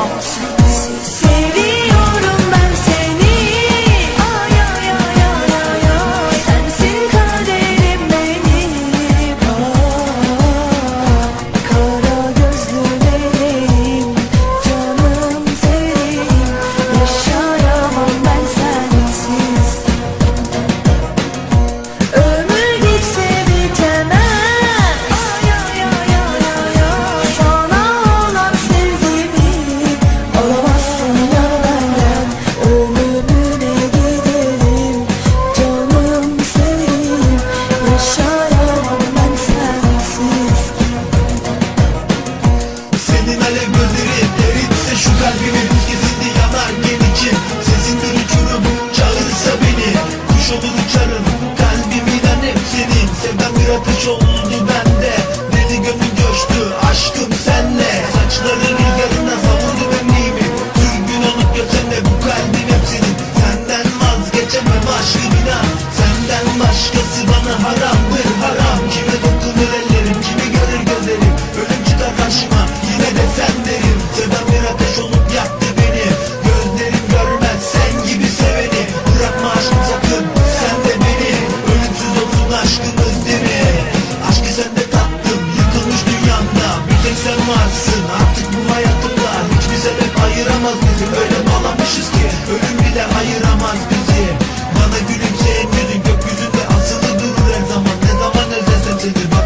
irmãos. yokuş oldu bende. Deli gönlü göçtü aşkım senle. Saçlarını yarına savurdu benliğimi Türgün olup götüne bu kalbin hepsinin Senden vazgeçemem aşkım inan. Senden başkası bana haram kaçamazsın Artık bu hayatımda hiçbir sebep ayıramaz bizi. Öyle bağlamışız ki ölüm bile ayıramaz bizi. Bana gülümseyen yüzün gökyüzünde asılı durur her zaman. Ne zaman özlesem seni